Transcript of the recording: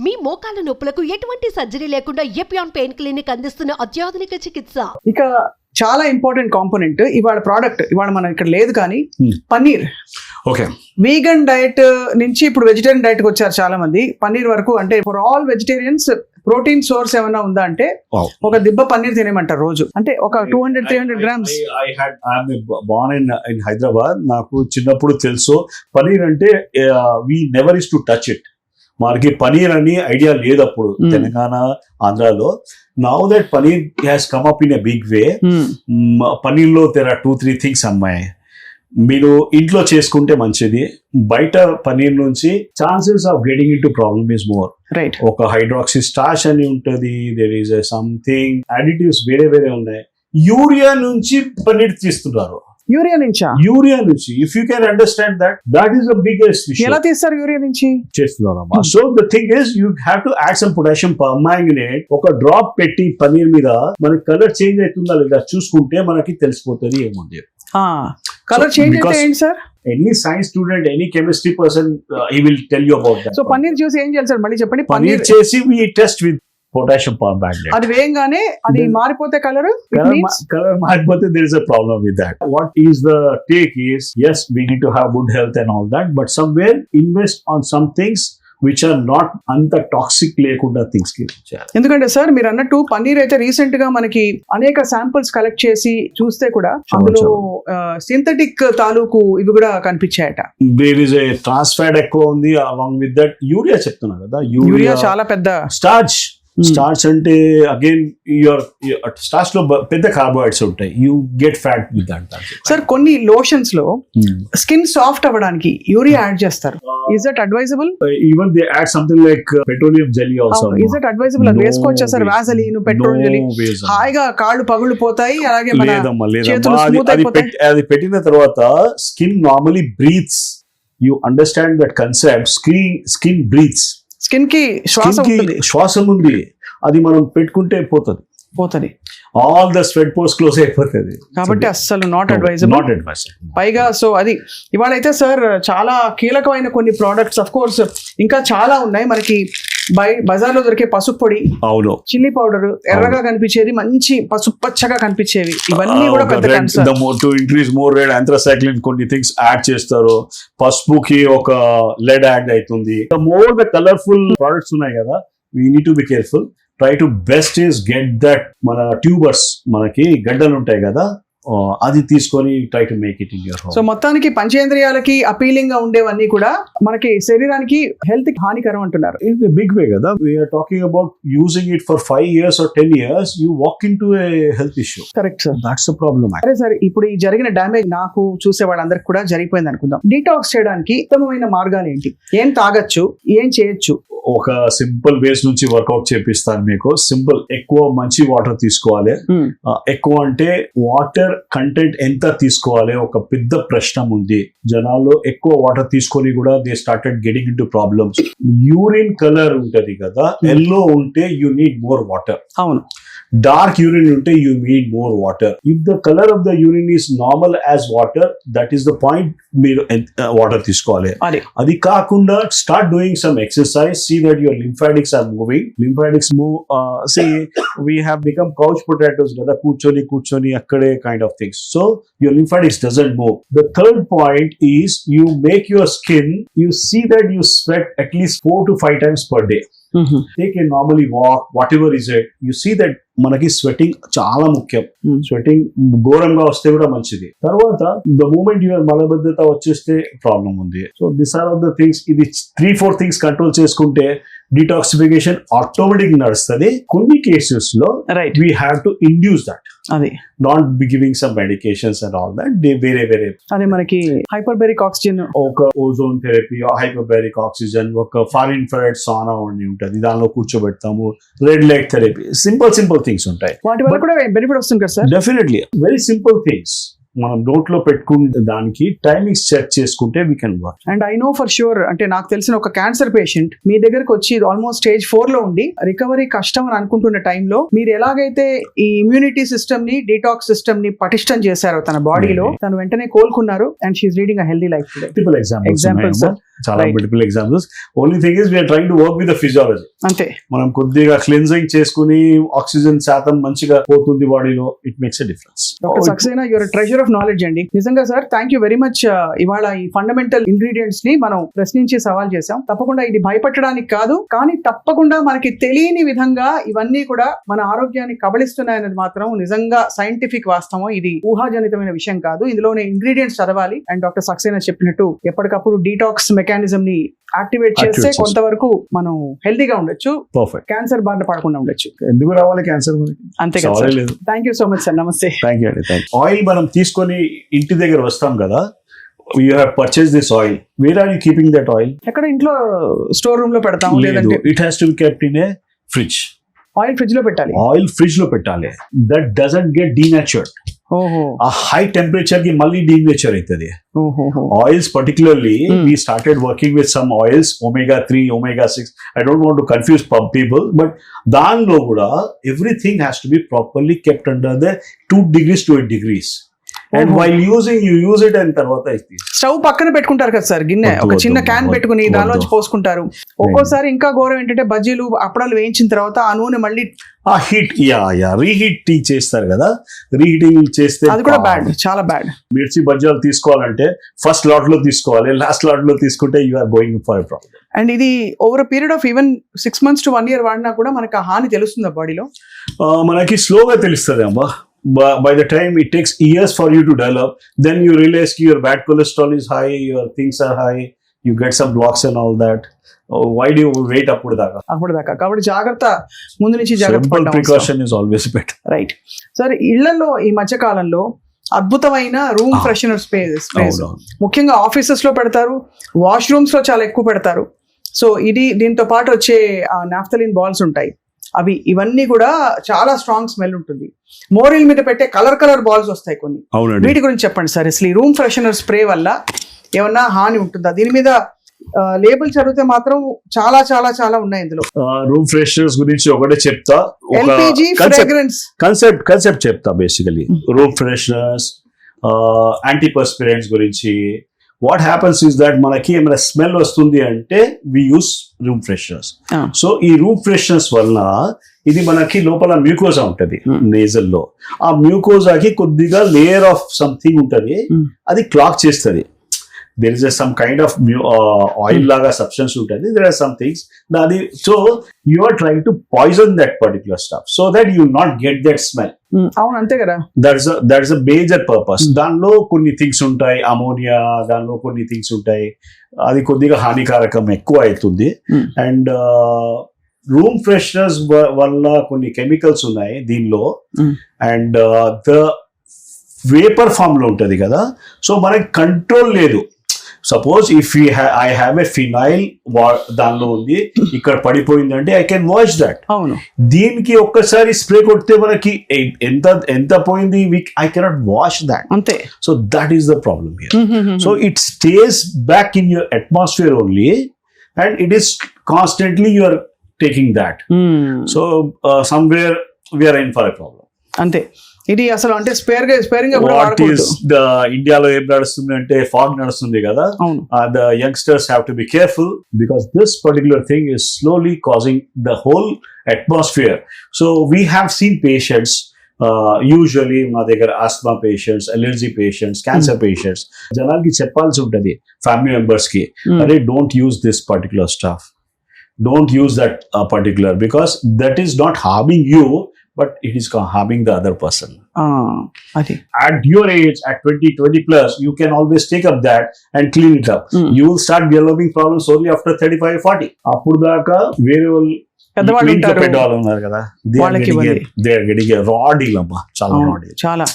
మీ మోకాల నొప్పులకు ఎటువంటి సర్జరీ లేకుండా ఎపియాన్ పెయిన్ క్లినిక్ అందిస్తున్న అత్యాధునిక చికిత్స? ఇక చాలా ఇంపార్టెంట్ కాంపోనెంట్ ఇవాళ ప్రోడక్ట్ ఇవాళ మనం ఇక్కడ లేదు కానీ Hmm. Paneer. Okay. Vegan diet నుంచి ఇప్పుడు వెజిటేరియన్ డైట్కి వచ్చారు చాలా మంది పన్నీర్ వరకు అంటే for all vegetarians protein source ఏమైనా ఉందా అంటే. ఒక దిబ్బ పన్నీర్ తినేమంటారు రోజు. అంటే ఒక two hundred three hundred grams I had I'm born in in Hyderabad నాకు చిన్నప్పుడు తెలుసు పనీర్ అంటే we never is to touch it మనకి పనీర్ అని ఐడియా లేదు అప్పుడు. తెలంగాణ ఆంధ్రాలో. Now that paneer has come up in a big way పనీర్లో there are two three things అమ్మాయి. మీరు ఇంట్లో చేసుకుంటే మంచిది బయట పనీర్ నుంచి chances of getting in to problem is more right ఒక హైడ్రాక్సీ స్టాష్ అని ఉంటది దేర్ ఈస్ సంథింగ్ అడిటివ్స్ వేరే వేరే ఉన్నాయి. యూరియా నుంచి పన్నీర్ తీస్తున్నారు. యూరియా నుంచా? యూరియా నుంచి. If you can understand that that is the biggest ఎలా తీస్తారు యూరియా నుంచి? చేస్తున్నారమ్మా so the thing is you have to add some potassium permanganate ఒక డ్రాప్ పెట్టి పన్నీర్ మీద మనకి కలర్ చేంజ్ అవుతుందా లేదా చూసుకుంటే మనకి తెలిసిపోతుంది ఏముంది? కలర్ చేంజ్ అయితే ఏంటి sir? Any science student any chemistry person he will tell you about so paneer చూసి ఏం చేయాలి సార్? మళ్ళీ చెప్పండి. పన్నీర్ చేసి we test with potassium permanganate అది వేయంగానే అది మారిపోతే కలర్ color మారిపోతే there is a problem with that. What is the take is, yes, we need to have good health and all that, but somewhere invest on some things which are not అంత toxic లేకుండా things ఎందుకంటే sir మీరు అన్నట్టు పన్నీర్ అయితే రీసెంట్గా మనకి అనేక samples collect చేసి చూస్తే కూడా అందులో సింథటిక్ తాలూకు ఇవి కూడా కనిపించాయట దేర్ ఇస్ ఏ ట్రాన్స్ఫాట్ ఎక్కువ ఉంది అలాంగ్ విత్ దట్ యూరియా చెప్తున్నా కదా యూరియా చాలా పెద్ద స్టార్చ్ Hmm. స్టార్చ్ అంటే అగైన్ యువర్ స్టార్చ్లో పెద్ద కార్బోహైడ్రేట్స్ ఉంటాయి. You get fat with that sir కొన్ని లోషన్స్లో స్కిన్ సాఫ్ట్ అవ్వడానికి యూరియా యాడ్ చేస్తారు. Is that advisable even they add something like petroleum jelly also is that advisable అది వేసుకోవచ్చా సార్ వ్యాసలీన్ పెట్రోల్ జెలీ హాయిగా కాళ్ళు పగులు పోతాయి అలాగే మన చేతులు అది అయిపోతాయి. అది పెట్టిన తర్వాత skin normally breathes you understand that concept skin skin breathes స్కిన్కి శ్వాస శ్వాసం ఉంది. అది మనం పెట్టుకుంటే పోతుంది. పోతుంది. ఆల్ ద స్వెట్ పోస్ట్ క్లోజ్ అయిపోతుంది. కాబట్టి అస్సలు నాట్ అడ్వైజబుల్ నాట్ అడ్వైస్ పైగా సో అది ఇవాళ అయితే సార్ చాలా కీలకమైన కొన్ని ప్రోడక్ట్స్ అఫ్ కోర్స్ ఇంకా చాలా ఉన్నాయి. మనకి బై బజార్లో దొరికే పసుపు పొడి అవును. చిల్లీ పౌడర్ ఎర్రగా కనిపించేది మంచి పసుపు పచ్చగా కనిపించేవి. ఇవన్నీ కూడా పెద్ద to increase more red anthracycline కొన్ని థింగ్స్ యాడ్ చేస్తారు. పసుపుకి ఒక లెడ్ యాడ్ అవుతుంది. మోర్ ద కలర్ఫుల్ ప్రోడక్ట్స్ ఉన్నాయి కదా we need to be careful try to best is get that మన ట్యూబర్స్ మనకి గడ్డలు ఉంటాయి కదా అది తీసుకొని try to make it in your so మొత్తానికి పంచేంద్రియాలకి అపీలింగ్గా ఉండేవన్నీ కూడా మనకి శరీరానికి హెల్త్ హానికరం అంటున్నారు. ఇన్ బిగ్ వే కదా we're talking about using it for five years or ten years you walk in to health issue correct sir that's the problem సరే sir ఇప్పుడు ఈ జరిగిన డ్యామేజ్ నాకు చూసే వాళ్ళందరికి కూడా జరిగిపోయింది అనుకుందాం. డీటాక్స్ చేయడానికి ఉత్తమమైన మార్గాలు ఏంటి? ఏం తాగొచ్చు? ఏం చేయొచ్చు? ఒక సింపుల్ వేస్ నుంచి వర్కౌట్ చేపిస్తాను మీకు. సింపుల్ ఎక్కువ మంచి వాటర్ తీసుకోవాలి. ఆ, ఎక్కువ అంటే వాటర్ కంటెంట్ ఎంత తీసుకోవాలి? ఒక పెద్ద ప్రశ్న ఉంది. జనాల్లో ఎక్కువ వాటర్ తీసుకొని కూడా they started getting in problems. Urine colour ఉంటది కదా ఎల్లో ఉంటే యూ నీడ్ మోర్ వాటర్. అవును. డార్క్ యూరిన్ ఉంటే you need more water. If the colour of the urine is normal as water that is the point మీరు water తీసుకోవాలి. అది కాకుండా start doing some exercise see that your lymphatics are moving. Lymphatics move, uh, say, we have become couch potatoes, rather kuchoni, kuchoni, akkade kind of things. So, your lymphatics doesn't move. The third point is you make your skin, you see that you sweat at least four to five times per day. Take a normally walk whatever is it you see that మనకి sweating చాలా ముఖ్యం. Sweating ఘోరంగా వస్తే కూడా మంచిది. తర్వాత the moment your మలబద్ధత వచ్చేస్తే problem ఉంది. So this are of the things ఇది త్రీ ఫోర్ థింగ్స్ కంట్రోల్ చేసుకుంటే డిటాక్సిఫికేషన్ ఆటోమేటిక్ నడుస్తుంది కొన్ని కేసెస్లో right we have to induce that అది. Not be giving some medications and all that they వేరే వేరే అది మనకి హైపర్బెరిక్ ఆక్సిజన్ ఒక ఓజోన్ థెరపీ హైపోబారిక్ ఆక్సిజన్ ఒక ఫార్ ఇన్ఫ్రారెడ్ సానా ఉండి ఉంటుంది. దానిలో కూర్చోబెడతాము. Red light therapy simple simple things ఉంటాయి. వాటి వల్ల కూడా బెనిఫిట్ వస్తుంది కదా sir? Definitely very simple things మనం నోట్లో పెట్టుకునే దానికి టైమింగ్స్ సెట్ చేసుకుంటే we can work and I know for sure అంటే నాకు తెలిసిన ఒక క్యాన్సర్ పేషెంట్ మీ దగ్గరకు వచ్చి ఆల్మోస్ట్ స్టేజ్ ఫోర్లో ఉండి రికవరీ కష్టం అని అనుకుంటున్న టైంలో మీరు ఎలాగైతే ఈ ఇమ్యూనిటీ సిస్టమ్ని డిటాక్స్ సిస్టమ్ని పటిష్టం చేశారో తన బాడీలో తను వెంటనే కోలుకున్నారు and she's reading a healthy life multiple examples. చాలా. Multiple examples only thing is we're trying to work with the physiology అంతే. మనం కొద్దిగా క్లిన్జింగ్ చేసుకుని ఆక్సిజన్ శాతం మంచిగా పోతుంది బాడీలో it makes a difference Saxena your treasure of knowledge అండి. నిజంగా sir thank you very much ఇవాళ ఈ ఫండమెంటల్ ఇంగ్రీడియంట్స్ని మనం ప్రశ్నించి సవాల్ చేసాం తప్పకుండా ఇది భయపెట్టడానికి కాదు కానీ తప్పకుండా మనకి తెలియని విధంగా ఇవన్నీ కూడా మన ఆరోగ్యాన్ని కబళిస్తున్నాయనేది మాత్రం నిజంగా సైంటిఫిక్ వాస్తవం. ఇది ఊహాజనితమైన విషయం కాదు. ఇందులోనే ఇంగ్రీడియంట్స్ చదవాలి. అండ్ డాక్టర్ సక్సేనా చెప్పినట్టు ఎప్పటికప్పుడు డీటాక్స్ మెకానిజం ని యాక్టివేట్ చేస్తే. కొంతవరకు మనం హెల్తీగా ఉండొచ్చు. పర్ఫెక్ట్ క్యాన్సర్ బారిన పడకుండా ఉండొచ్చు. ఎందుకు రావాలి క్యాన్సర్ అంతే కదా thank you so much sir నమస్తే. థ్యాంక్ యూ అండి థ్యాంక్ ఆయిల్ మనం తీసుకొని ఇంటి దగ్గర వస్తాం కదా you have purchase this oil where are you keeping that oil ఎక్కడ ఇంట్లో స్టోర్ రూమ్లో పెడతాం లేదు లేదంటే it has to be kept in a fridge oil ఫ్రిడ్జ్లో పెట్టాలి. ఆయిల్ ఫ్రిడ్జ్లో పెట్టాలి. That doesn't get denatured a high టెంపరేచర్కి మళ్ళీ డీనేచర్ అవుతుంది oils particularly Hmm. started working with some oils omega 3 omega 6 i don't want to confuse pub people but దానిలో కూడా everything has to be properly kept under the 2 degrees to 8 degrees Oh. while using you use it and తర్వాత stove పక్కన పెట్టుకుంటారు కదా sir గిన్నె ఒక చిన్న can పెట్టుకుని. దానిలోంచి పోసుకుంటారు. ఒక్కోసారి ఇంకా ఘోరం ఏంటంటే బజ్జీలు అప్పడాలు వేయించిన తర్వాత ఆ నూనె మళ్ళీ ఆ హీట్ యా యా రీహీట్ చేస్తారు కదా. రీహీటింగ్ చేస్తే అది కూడా బ్యాడ్ చాలా బ్యాడ్ మిర్చి బజ్జాలు తీసుకోవాలంటే ఫస్ట్ లాట్లో తీసుకోవాలి లాస్ట్ లాట్లో తీసుకుంటే you are going for problem and ఇది over period of even six months to one year వాడినా కూడా మనకు ఆ హాని తెలుస్తుంది బాడీలో మనకి స్లోగా తెలుస్తుంది అమ్మా. By the time it takes years for you to develop then you realise your bad cholesterol is high your things are high you get some blocks and all that why do wait అప్పుడు దాకా? అప్పుడు దాకా. కాబట్టి జాగ్రత్త. ముందు నుంచి జాగ్రత్త. Precaution is always better right sir ఇళ్ళలో ఈ మధ్య కాలంలో అద్భుతమైన రూమ్. ఫ్రెషనర్ స్పేస్ ముఖ్యంగా ఆఫీసెస్లో పెడతారు వాష్రూమ్స్లో చాలా ఎక్కువ పెడతారు. సో ఇది దీంతో పాటు వచ్చే నాఫ్తలిన్ బాల్స్ ఉంటాయి. అవి ఇవన్నీ కూడా చాలా స్ట్రాంగ్ స్మెల్ ఉంటుంది. మోరిల్ మీద పెట్టే కలర్ కలర్ బాల్స్ వస్తాయి కొన్ని. వీటి గురించి చెప్పండి సార్. అసలు ఈ రూమ్ ఫ్రెషనర్ స్ప్రే వల్ల ఏమన్నా హాని ఉంటుందా? దీని మీద లేబుల్ చదివితే మాత్రం చాలా చాలా చాలా ఉన్నాయి ఇందులో. రూమ్ ఫ్రెషనర్స్ గురించి ఒకటే చెప్తా. కన్సెప్ట్ కన్సెప్ట్ చెప్తా బేసికలీ రూమ్ ఫ్రెషనర్స్ యాంటీపర్స్పిరెంట్స్ గురించి వాట్ హ్యాపన్స్ ఇస్ దట్ మనకి ఏమైనా స్మెల్ వస్తుంది అంటే we use room fresheners. So ఈ రూమ్ ఫ్రెషనర్స్ వలన ఇది మనకి లోపల మ్యూకోజా ఉంటది Hmm. నేజల్లో ఆ మ్యూకోజాకి కొద్దిగా లేయర్ ఆఫ్ సంథింగ్ ఉంటది. అది క్లాక్ చేస్తుంది there is some kind of oil లాగా సబ్స్టెన్స్ ఉంటుంది. దెర్ ఆర్ సమ్ థింగ్స్ అది so you are trying to poison that particular stuff so that you not get that smell అవును అంతే కదా. That's that's a major purpose దానిలో కొన్ని things ఉంటాయి. Ammonia దానిలో కొన్ని థింగ్స్ ఉంటాయి. అది కొద్దిగా హానికారకం ఎక్కువ అవుతుంది. అండ్ రూమ్ ఫ్రెషనర్స్ వల్ల కొన్ని కెమికల్స్ ఉన్నాయి దీనిలో. అండ్ ద వేపర్ ఫామ్లో ఉంటది కదా. సో మనకి కంట్రోల్ లేదు. Suppose if I have a phenyl దానిలో ఉంది ఇక్కడ పడిపోయిందంటే ఐ కెన్ వాష్ దట్ అవును. దీనికి ఒక్కసారి స్ప్రే కొడితే మనకి ఎంత ఎంత పోయింది? ఐ కెనాట్ వాష్ దాట్ అంతే. So that is the problem here so it stays back in your atmosphere only and it is constantly you are taking that so somewhere we're in for a problem అంతే. ఇది అసలు అంటే స్పేర్గా sparing what is the ఇండియాలో ఏం నడుస్తుంది అంటే fog నడుస్తుంది కదా? youngsters have to be careful because this particular thing is slowly causing the whole atmosphere. So we have seen patients. Uh, usually మా దగ్గర asthma patients allergy patients cancer patients జనాలకి చెప్పాల్సి ఉంటుంది ఫ్యామిలీ మెంబర్స్కి. Hmm. అరే don't use this particular stuff don't use that particular because that is not harming you but it is harming the other person ఆ, అది at your age, at 20, 20 plus, you can always take up that and clean it up. Mm. You will start developing problems only after 35, 40. అప్పుడు దాకా వేరే వాళ్ళు పెద్దవాళ్ళు ఉంటారు పెద్దవాళ్ళు ఉన్నారు కదా దే ఆర్ గెటింగ్ ఇవ్వండి. They are getting raw deal అమ్మా చాలా అవును, రా డీల్ చాలా